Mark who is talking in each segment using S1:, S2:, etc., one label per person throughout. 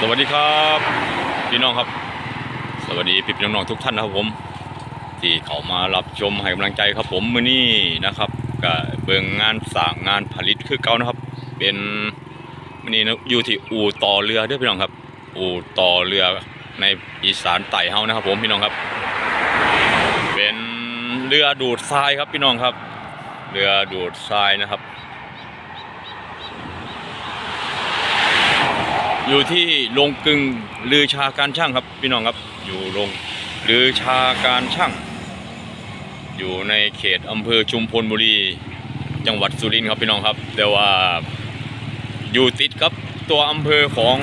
S1: สวัสดีครับพี่น้องครับ สวัสดีพี่พี่น้องๆทุกท่านนะครับผม ที่เขามารับชมให้กำลังใจครับผมมื้อนี้นะครับก็เบิ่งงานสร้างงานผลิตคือเก่านะครับ เป็นมื้อนี้นะอยู่ที่อู่ต่อเรือเด้อพี่น้องครับ อู่ต่อเรือในอีสานใต้เฮานะครับ ผมพี่น้องครับ เป็นเรือดูดทรายครับพี่น้องครับ เรือดูดทรายนะครับ อยู่ที่โรงกึงลือชาการช่างครับพี่น้องครับอยู่โรงลือชาการช่าง อยู่ในเขตอำเภอชุมพลบุรี จังหวัดสุรินทร์ครับพี่น้องครับ แต่ว่าอยู่ติดกับตัวอำเภอของ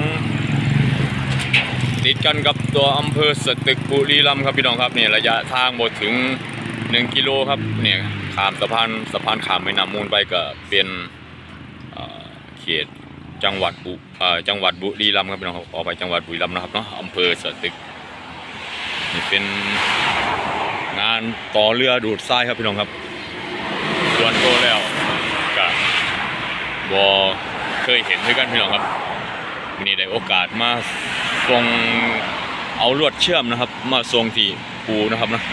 S1: ติดกันกับตัวอำเภอสตึกบุรีรัมย์ครับพี่น้องครับเนี่ยระยะทางหมดถึง 1 กิโลครับเนี่ยข้ามสะพานสะพานข้ามแม่น้ำมูลไปก็เป็นเเขตจังหวัดบุ จังหวัดบุรีรัมย์ครับพี่น้องครับขอไปจังหวัดบุรีรัมย์นะครับเนาะอำเภอสตึกนี่เป็นงานต่อเรือดูดทรายครับพี่น้องครับส่วนตัวแล้วก็บอเคยเห็นด้วยกันพี่น้องครับวันนี้ได้โอกาสมาส่งเอาลวดเชื่อมนะครับ มาส่งที่ปูนะครับนะ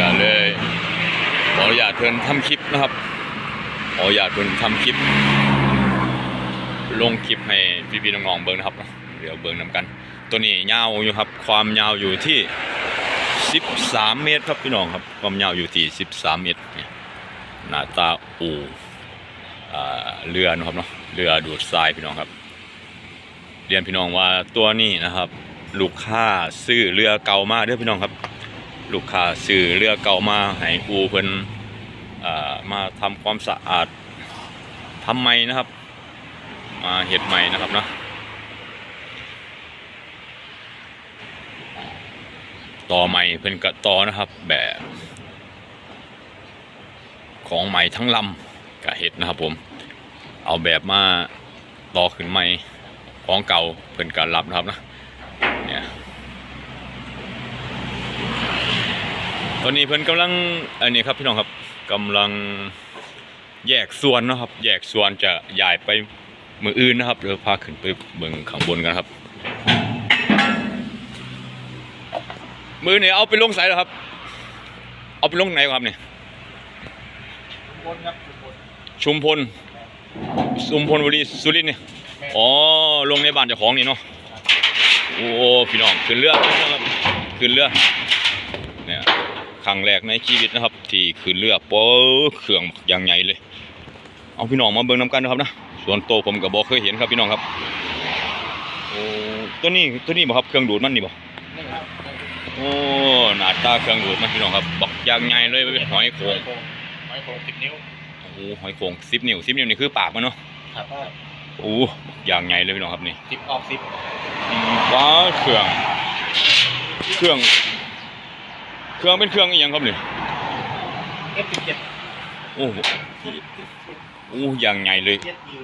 S1: ก็เลยขออนุญาตเพิ่นทำคลิปนะครับขออนุญาตเพิ่นทำคลิป ลงคลิปให้พี่ๆน้องๆเบิ่งนะครับ เดี๋ยวเบิ่งนํกัน ตัวนี้ยาวอยู่ครับ ความยาวอยู่ที่ 13 เมตรครับพี่น้องครับ ความยาวอยู่ที่ 13 เมตรเนี่ยหน้าตาอูเรือนะครับเนาะเรือดูดทรายพี่น้องครับ เรียนพี่น้องว่าตัวนี้นะครับ ลูกค้าซื้อเรือเก่ามาเด้อพี่น้องครับ ลูกค้าซื้อเรือเก่ามาให้อูเพิ่นอ่ามาทำความสะอาดทำไมนะครับ มาเห็ดใหม่นะครับเนาะต่อใหม่เพิ่นกะต่อนะครับ แบบ ของใหม่ทั้งลำกะเห็ดนะครับ ผม เอาแบบมาต่อขึ้นใหม่ของเก่าเพิ่นกะรับนะครับนะเนี่ยตอนนี้เพิ่นกำลังอันนี้ครับพี่น้องครับกำลังแยกส่วนนะครับ แยกส่วนจะย้ายไป มืออื่นนะครับเดี๋ยวพาขึ้นไปเบิ่งข้างบนกันครับ มือเนี่ยเอาไปลงใส่แล้วครับ เอาไปลงไหนครับเนี่ยชุมพลชุมพลบุรีสุรินทร์เนี่ยอ๋อลงในบ้านเจ้าของนี่เนาะโอ้พี่น้องขึ้นเรือครับขึ้นเรือเนี่ยครั้งแรกในชีวิตนะครับ ที่ขึ้นเรือโป๊เครื่องอย่างใหญ่เลย เอาพี่น้องมาเบิ่งน้ำกันนะครับนะ ส่วนโตวผมก็บอกเคยเห็นครับพี่น้องครับโอ้ตัวนี้ตัวนี้บ่ครับเครื่องดูดมันนี่บ่
S2: นี่ครับ
S1: โอ้หน้าตาเครื่องดูดมันพี่น้องครับบักอย่างใหญ่เลยเป็นหอยโขง
S2: หอยโขงสิบนิ้ว
S1: โอ้หอยโขงสิบนิ้วสิบนิ้วนี่คือปากมันเนาะ
S2: ครับ
S1: โอ้อย่างใหญ่เลยพี่น้องครับนี่
S2: สิบออกสิบ
S1: ว้าเครื่องเครื่อง เครื่องเป็นเครื่องอีหยังครับนี่
S2: เอฟสิบเจ็ด
S1: โอ้โหโอ้อย่างใหญ่เลย
S2: เจ็ดยู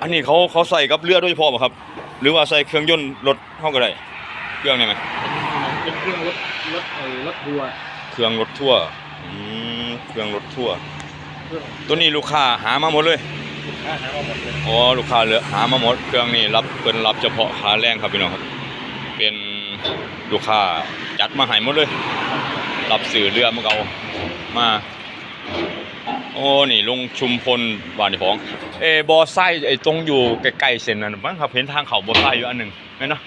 S1: อันนี้เขาเขาใส่กับเรือโดยเฉพาะป่ะครับ หรือว่าใส่เครื่องยนต์รถเท่าก็ได้เครื่องนี่ไหม
S2: เป็นเครื่องรถรถเออรถทัวร์
S1: เครื่องรถทั่วร์อืมเครื่องรถทั่วร์
S2: เครื่อง
S1: ตัวนี้ลูกค้าหามาหมดเลย
S2: ลูกค้าหามาหมดเลย
S1: อ๋อลูกค้าเหลือหามาหมด เครื่องนี้รับเพิ่นรับเฉพาะค่าแรงครับพี่น้องครับ เป็นลูกค้าจัดมาให้หมดเลย รับสื่อเรือมาเก่ามา โอ้นี่ลงชุมพลบ้านที่ของเออบอไซไอ้ตรงอยู่ใกล้ๆเส้นนั้นมั้งครับเห็นทางเขาบอไซอยู่อันหนึ่งไหมนะ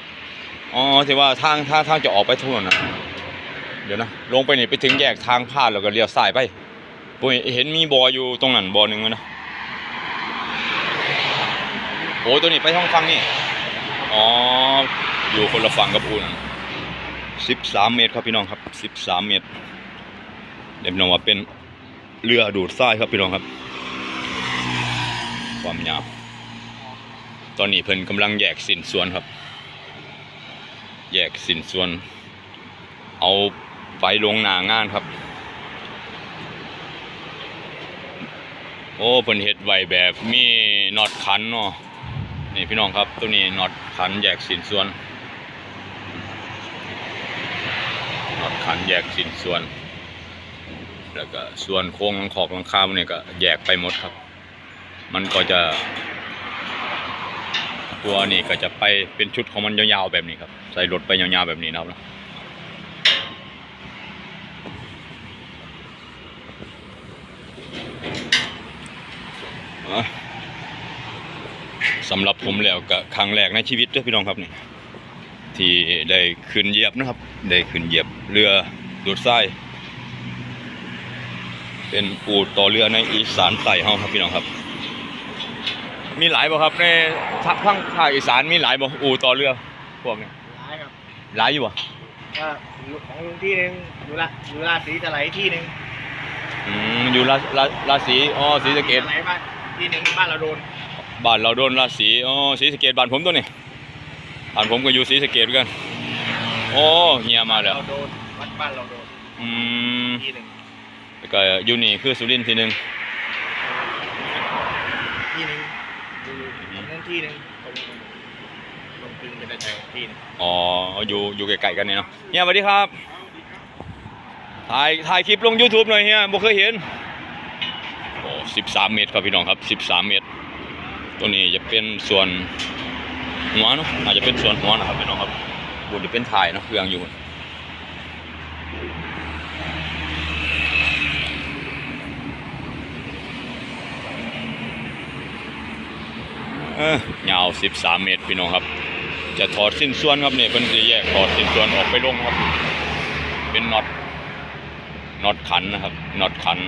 S1: อ๋อที่ว่าทางทางทางจะออกไปทุ่นนะเดี๋ยวนะลงไปนี่ไปถึงแยกทางพาดแล้วก็เลี้ยวซ้ายไปปุ้ยเห็นมีบออยู่ตรงนั้นบอหนึ่งไหมนะโอ้ตัวนี้ไปห้องฟังนี่อ๋ออยู่คนละฝั่งกับอูนสิบสามเมตรครับพี่น้องครับสิบสามเมตรเดี๋ยวพี่น้องว่าเป็น เรือดูดทรายครับพี่น้องครับ ความยาวตอนนี้เพิ่นกำลังแยกสินส่วนครับ แยกสินส่วน เอาไปลงหนางานครับ โอ้เพิ่นเฮ็ดไว้แบบมีน็อตขันเนาะนี่พี่น้องครับตัวนี้น็อตขันแยกสินส่วนน็อตขันแยกสินส่วน แล้วก็ส่วนโครงหลังขอบหลังคาเนี่ยก็แยกไปหมดครับ มันก็จะ ตัวนี้ก็จะไปเป็นชุดของมันยาวๆแบบนี้ครับ ใส่รถไปยาวๆแบบนี้นะครับอะสำหรับผมแล้วก็ครั้งแรกในชีวิตด้อพี่น้องครับนี่ที่ได้ขึ้นเหยียบนะครับ ได้ขึ้นเหยียบเรือดูดทราย เป็นอู่ต่อเรือในอีสานใต้เฮาครับพี่น้องครับ มีหลายบ่ครับในทางภาคภาคอีสานมีหลายบ่อู่ต่อเรือพวกนี้
S2: ร้ายครับ
S1: หลายอยู่บ่
S2: ว่าของลุงที่หนึ่งอยู่ละอยู่ราศีจะไหลที่หนึ่ง
S1: อืมอยู่ราราราศีอ๋อศรีสะเกษ
S2: จะไหลบ้านที่หนึ่งบ้านเราโดน
S1: บ้านเราโดนราศีอ๋อศรีสะเกษบ้านผมตัวนี้บ้านผมก็อยู่ศรีสะเกษเหมือนกันโอ้เฮียมาแล้ว
S2: เราโดนวัดบ้านเราโดน
S1: อืม
S2: ที่หนึ่ง
S1: แล้วก็อยู่นี่คือสุรินทร์ทีหนึง
S2: ที่หนึ่งอยู่ตรงนั้นที่หนึ่งตรงตรงกึ่งเป็นใจที่หนึ่ง
S1: อ๋ออยู่อยู่ไกลๆกันเนี่ยเนาะเฮียสวัสดีครับถ่ายถ่ายคลิปลง YouTube หน่อยเฮียบ่เคยเห็นโอ้13เมตรครับพี่น้องครับ13เมตร ตัวนี้จะเป็นส่วนหัวเนาะอาจจะเป็นส่วนหัวนะครับพี่น้องครับบุญจะเป็นถ่ายเนาะเครื่องอยู่ เออยาว 13 เมตรพี่น้องครับ จะถอดสิ้นส่วนครับเนี่ยเพิ่นจะแยกถอดสิ้นส่วนออกไปลงครับ เป็นน็อตน็อตขันนะครับน็อตขัน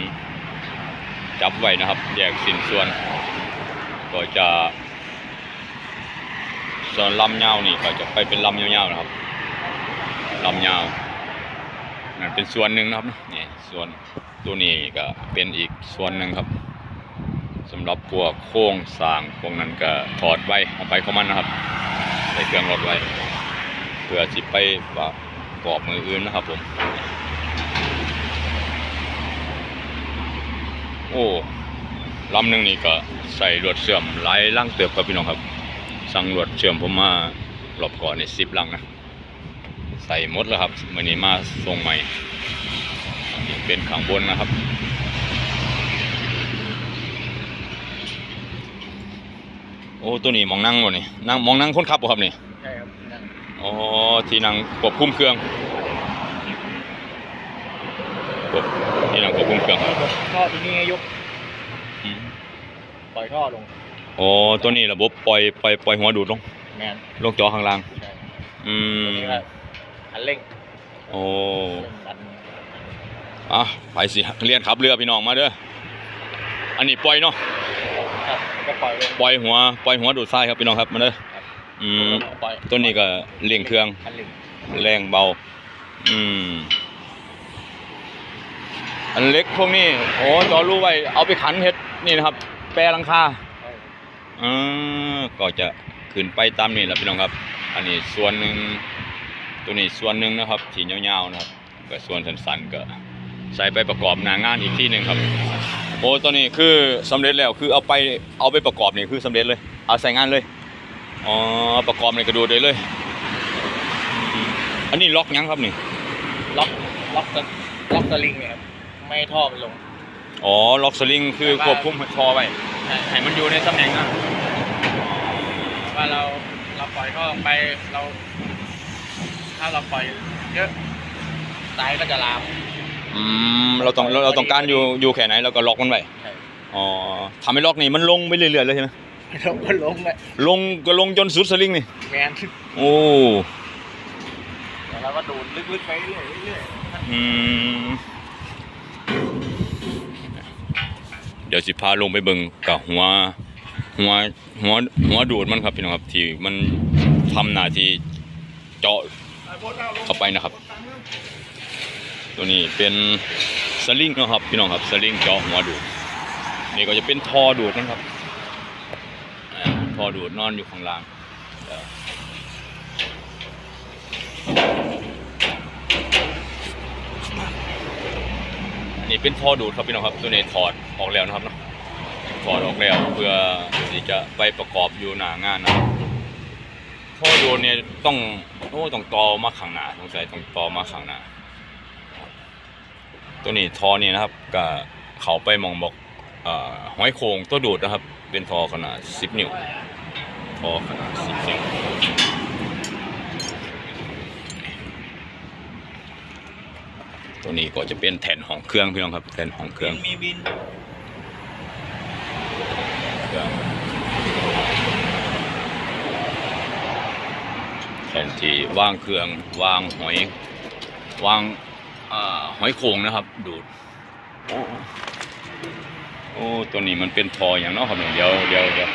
S1: จับไว้นะครับ แยกสิ้นส่วน ก็จะ ส่วนลำยาวนี่ก็จะไปเป็นลำยาวๆนะครับลำยาวนั่นเป็นส่วนหนึ่งนะครับนี่ส่วนตัวนี้ก็เป็นอีกส่วนหนึ่งครับำหรับพวกโค้งสางพวกนั้นก็ถอดไว้เอาไปขอมันนะครับใส่เครื่องรถไว้เพื่อสิไปประกอบมืออื่นนะครับผม โอ้ลำหนึ่งนี่ก็ใส่ลวดเสื่อมหลายล่างเติบครับพี่น้องครับ สั่งลวดเชื่อมผมมาหลบก่อนในสิบลังนะ ใส่หมดแล้วครับมื่อนี้มาทรงใหม่เป็นข้างบนนะครับ โอ้ตัวนี้มองนั่งบ่นี่นั่งมองนั่งคนขับบ่ครับนี่
S2: ใช่ครับนั่น
S1: อ๋อที่นั่งควบคุมเครื่องควบที่นั่งควบคุมเครื่อง
S2: ระบบท่อที่นี่ยก
S1: อืม
S2: ปล่อยท่อลง
S1: อ๋อตัวนี้ระบบปล่อยปล่อยปล่อยหัวดูดลง
S2: แมน
S1: ลงจอข้างล่าง
S2: ใช่
S1: อืม
S2: นี่ก็คันเร่ง
S1: โอ้
S2: เร่งดัน
S1: อะไปสิเรียนขับเรือพี่น้องมาเด้ออันนี้ปล่อยเนาะ
S2: ครับ ก็ปล่อยลง
S1: ปล่อยหัวปล่อยหัวดูดทรายครับพี่น้องครับมาเด้อ
S2: ครับ
S1: อืม
S2: ปล่อย
S1: ตัวนี้ก็เร่งเครื่อง
S2: คันเร่ง
S1: แรงเบา อืม อันเล็กพวกนี้โอ้จอรู้ไว้เอาไปขันเฮ็ดนี่นะครับ แปรหลังคา
S2: ใช่
S1: อ่าก็จะขึ้นไปตามนี่แหละพี่น้องครับ อันนี้ส่วนหนึ่งตัวนี้ส่วนหนึ่งนะครับที่ยาวๆนะครับก็ส่วนสั้นๆก็ ใส่ไปประกอบหน้างานอีกที่หนึ่งครับ โอ้ตัวนี้คือสำเร็จแล้วคือเอาไปเอาไปประกอบนี่คือสำเร็จเลย เอาใส่งานเลยอ๋อประกอบในกระดูดได้เลยอืมอันนี้ล็อกยังครับนี่
S2: ล็อกล็อกสล็อกสลิงเนี่ยครับไม่ให้ท่อมันลง
S1: อ๋อล็อกสลิงคือควบคุมทอไว้
S2: ใช่
S1: ให้มันอยู่ในตำแหน่งนั้น
S2: ว่าเราเราปล่อยท่อลงไปเรา ถ้าเราปล่อยเยอะไตก็จะลาม
S1: อืมเราต้องเราเราต้องการอยู่อยู่แค่ไหนเราก็ล็อกมันไว้
S2: ใช่
S1: อ๋อทำให้ล็อกนี่มันลงไปเรื่อยๆเลยใช่ไหม
S2: เราก็ลงเลย
S1: ลงก็ลงจนสุดสลิงนี่
S2: แมน
S1: โอ้
S2: แล้วเราก็ดูดลึกๆไปเรื่อยๆเรื่อย
S1: อืมเดี๋ยวสิพาลงไปเบิ่งกับหัวหัวหัวหัวดูดมันครับพี่น้องครับที่มันทำหน้าที่เจาะ
S2: ๆ
S1: เข้าไปนะครับ ตัวนี้เป็นสลิงนะครับพี่น้องครับสลิงเจาะหัวดูดนี่ก็จะเป็นท่อดูดนะครับท่อดูดนอนอยู่ข้างล่างอันนี้เป็นท่อดูดครับพี่น้องครับตัวนี้ถอดออกแล้วนะครับเนาะถอดออกแล้วเพื่อที่จะไปประกอบอยู่หน้างานนะท่อดูดเนี่ยต้องโอ้ต้องต่อมาข้างหน้าสงสัยต้องต่อมาข้างหน้า ตัวนี้ทอนี่นะครับก็เขาไปมองบอกเอ่อห้อยโครงตัวดูดนะครับ เป็นทอขนาด 10 นิ้วทอขนาดสิบเซนตัวนี้ก็จะเป็นแผ่นของเครื่องพี่น้องครับแผ่นของเครื่อง
S2: มีบิน
S1: เครื่องแผ่นที่วางเครื่องวางหอยวางอ่า หอยโขงนะครับ ดูดโอ้โอ้ตัวนี้มันเป็นทออย่างเนอกครับเนี่ยเดี๋ยวเดี๋ยวเดี๋ยว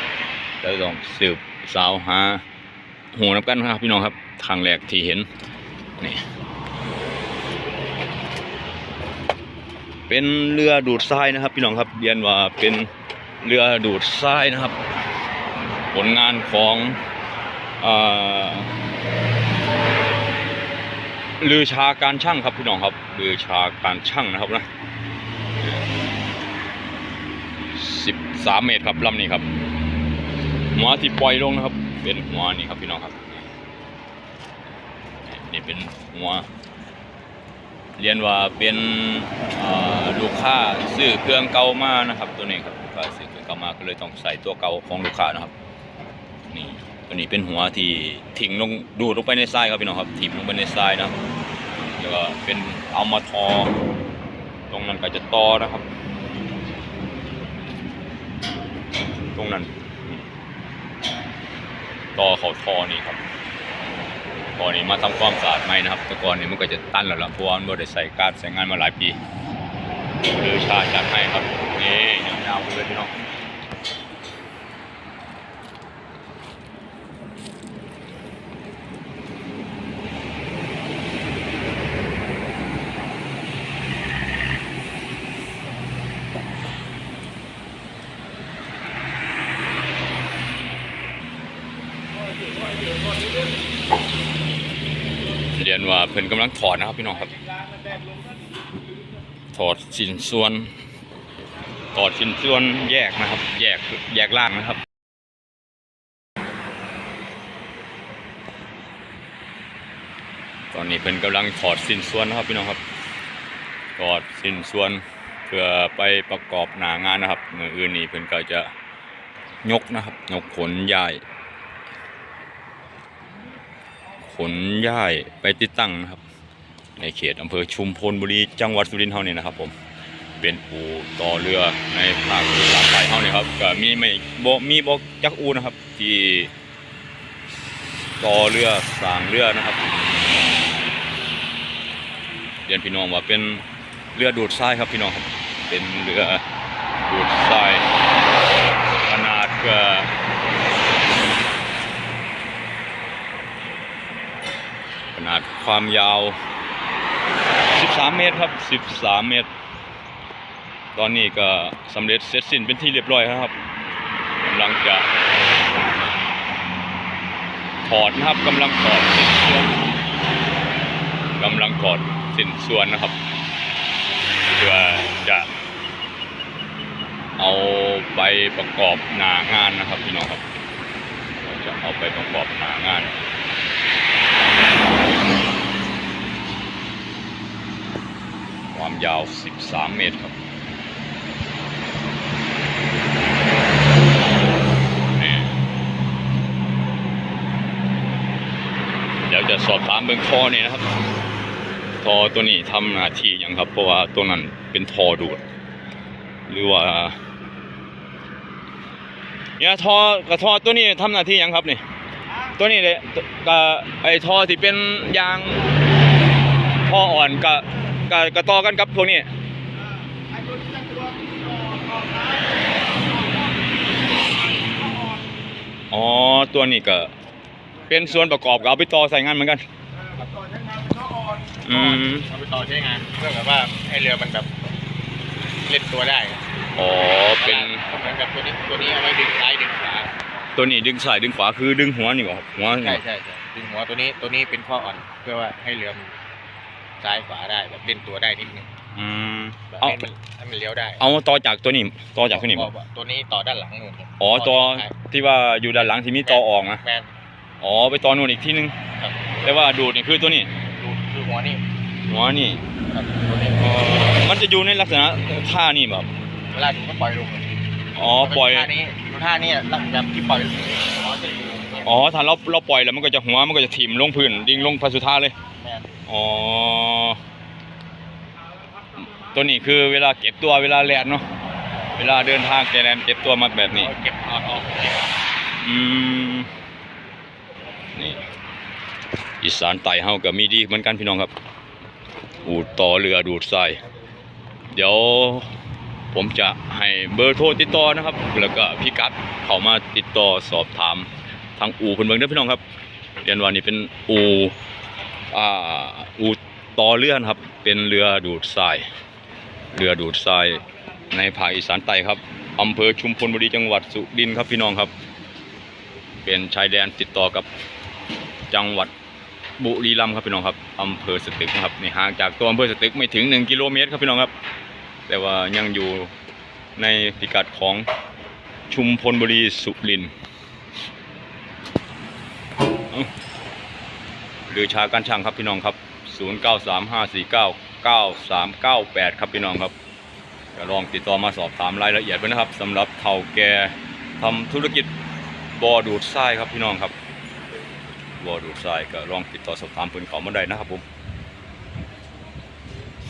S1: เดี๋ยวต้องสืบสาวหาหูนับกันครับ พี่น้องครับครั้งแรกที่เห็นนี่เป็นเรือดูดทรายนะครับ พี่น้องครับเรียนว่าเป็นเรือดูดทรายนะครับ ผลงานของอา ลือชาการช่างครับพี่น้องครับลือชาการช่างนะครับนะสิบสามเมตรครับลำนี้ครับหัวที่ปล่อยลงนะครับ เป็นหัวนี่ครับพี่น้องครับนี่เป็นหัวเรียนว่าเป็นลูกค้าซื้อเครื่องเก่ามานะครับ ตัวนี้ครับลูกค้าซื้อเครื่องเก่ามาก็เลยต้องใส่ตัวเก่าของลูกค้านะครับนี่ตัวนี้เป็นหัวที่ทิ้งลงดูดลงไปในทรายครับพี่น้องครับทิ้งลงไปในทรายนะครับ แล้วก็เป็นเอามาทอ ตรงนั้นก็จะต่อนะครับ ตรงนั้นต่อเขาทอนี่ครับตอนนี้มาทำความสะอาดใหม่นะครับ แต่ก่อนนี้มันก็จะตันแล้วล่ะเพราะว่ามันได้ใส่การดใส่งานมาหลายปีคือชาจัดให้ครับนี่ยาวๆไปเลยพี่น้องเรียนว่าเพิ่นกำลังถอดนะครับพี่น้องครับ ถอดชิ้นส่วนถอดชิ้นส่วนแยกนะครับ แยกแยกล่างนะครับตอนนี้เป็นกำลังถอดสิ้นส่วนนะครับพี่น้องครับถอดสิ้นส่วนเพื่อไปประกอบหนางานนะครับเมื่ออื่นนี้เพิ่นก็จะยกนะครับยกขนย้าย ขนย้ายไปติดตั้งนะครับ ในเขตอำเภอชุมพลบุรีจังหวัดสุรินทร์เฮานี่นะครับผมเป็นอู่ต่อเรือในภาคตะวันออกเฮานี่ครับก็มีไม่บ่มีบ่จักอูนะครับ ที่ต่อเรือสร้างเรือนะครับเรียนพี่น้องว่าเป็นเรือดูดทรายครับพี่น้องครับเป็นเรือดูดทรายขนาดก็ขนาด ความยาว 13 เมตรครับ 13 เมตร ตอนนี้ก็สำเร็จเสร็จสิ้นเป็นที่เรียบร้อยครับกำลังจะถอดนะครับกำลังถอดสิ้นส่วนกำลังถอดสิ้นส่วนนะครับเพื่อจะเอาไปประกอบหนางานนะครับพี่น้องครับ จะเอาไปประกอบหนางาน ความยาว 13 เมตรครับเดี๋ยวจะสอบถามเบื้องคอนี่นะครับทอตัวนี้ทำหน้าที่ย่างครับ เพราะว่าตัวนั้นเป็นทอดูด หรือว่าเนี่ยทอกระทอตัวนี้ทำหน้าที่ย่างครับนี่ตัวนี้เลยกับไอ้ทอที่เป็นยางทออ่อนกับ กับกับต่อกันกับพวกนี้อ๋อตัวนี้ก็ เป็นส่วนประกอบก็เอาไปต่อใส่งานเหมือนกันอืม
S2: เอาไปต่อใช้งานเพื่อแบบว่าให้เรือมันแบบเล่นตัวได้
S1: อ๋อเป็น
S2: เหมือนกับตัวนี้ตัวนี้เอาไว้ดึงซ้ายดึงขวา
S1: ตัวนี้ดึงซ้ายดึงขวาคือดึงหัวนี่บ่ครับหัวนี่
S2: ใช่
S1: บ่
S2: ใช่ใช่ดึงหัวตัวนี้ตัวนี้เป็นข้ออ่อนเพื่อว่าให้เรือมัน ซ้ายขวาได้แบบเล่นตัวได้นิดนึง
S1: อืม
S2: แบบ
S1: เอา
S2: ให้มันให้มันเลี้ยวได้
S1: เอาต่อจากตัวนี้ต่อจากตัวนี้บ่
S2: ตัวนี้ต่อด้านหลังนู่นครับ
S1: อ๋อตัว
S2: ใช่
S1: ที่ว่าอยู่ด้านหลังที่มีต่อออกนะ
S2: แมน
S1: อ๋อไปต่อนู่นอีกที่นึง
S2: ครับ
S1: แต่ว่าดูดนี่คือตัวนี้
S2: ดูคือหัวนี่
S1: หัวนี่
S2: ครับตัวนี้
S1: มันจะอยู่ในลักษณะท่านี่แบบ
S2: เวลาดูก็ปล่อยลง
S1: อ๋อปล่อย
S2: ท่านี้ดูท่านี้หลังจากที่ปล่อยหัวจะอยู่
S1: อ๋อถ้าเราเราปล่อยแล้วมันก็จะหัวมันก็จะถิ่มลงพื้นดิ่งลงพาสุธาเลย
S2: แม่น
S1: อ๋อ ตัวนี้คือเวลาเก็บตัวเวลาแลนเนาะ เวลาเดินทางแกแลนเก็บตัวมาแบบนี้
S2: เก็บถอดออก
S1: อืม นี่อีสานไต่เฮาก็มีดีเหมือนกันพี่น้องครับ อูดต่อเรือดูดทราย เดี๋ยวผมจะให้เบอร์โทรติดต่อนะครับ แล้วก็พี่กัดเขามาติดต่อสอบถามทางอู่เพิ่นเบิ่งเด้อพี่น้องครับ เรียนว่านี่เป็นอู่ อ่าอู่ต่อเรือนครับ เป็นเรือดูดทราย เรือดูดทรายในภาคอีสานใต้ครับอำเภอชุมพลบุรีจังหวัดสุรินทร์ครับพี่น้องครับ เป็นชายแดนติดต่อกับจังหวัดบุรีรัมย์ครับพี่น้องครับอำเภอสตึกนะครับนี่ห่างจากตัวอำเภอสตึกไม่ถึง 1 กิโลเมตรครับพี่น้องครับ แต่ว่ายังอยู่ในพิกัดของชุมพลบุรีสุรินทร์ หรือชาการช่างครับพี่น้องครับ 0935499398 ครับพี่น้องครับก็ลองติดต่อมาสอบถามรายละเอียดไว้นะครับสำหรับเท่าแก่ทำธุรกิจบ่อดูดทรายครับพี่น้องครับบ่อดูดทรายก็ลองติดต่อสอบถามเพิ่นเขามาได้นะครับผม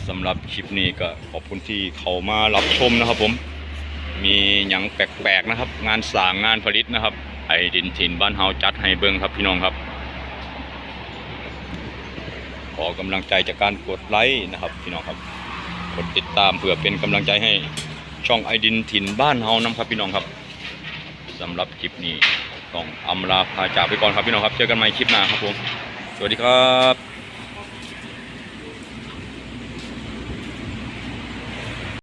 S1: สำหรับคลิปนี้ก็ขอบคุณที่เขามารับชมนะครับผมมีหยังแปลกๆนะครับ งานสางงานผลิตนะครับ ไอ้ดินถิ่นบ้านเฮาจัดให้เบิ่งครับพี่น้องครับ ข อกำลังใจจากการกดไลค์นะครับพี่น้องครับกดติดตามเพื่อเป็นกำลังใจให้ช่องไอดินถิ่นบ้านเฮานะครับพี่น้องครับสำหรับคลิปนี้ต้องอำลาพาจากไปก่อนครับพี่น้องครับ เจอกันใหม่คลิปหน้าครับผม สวัสดีครับ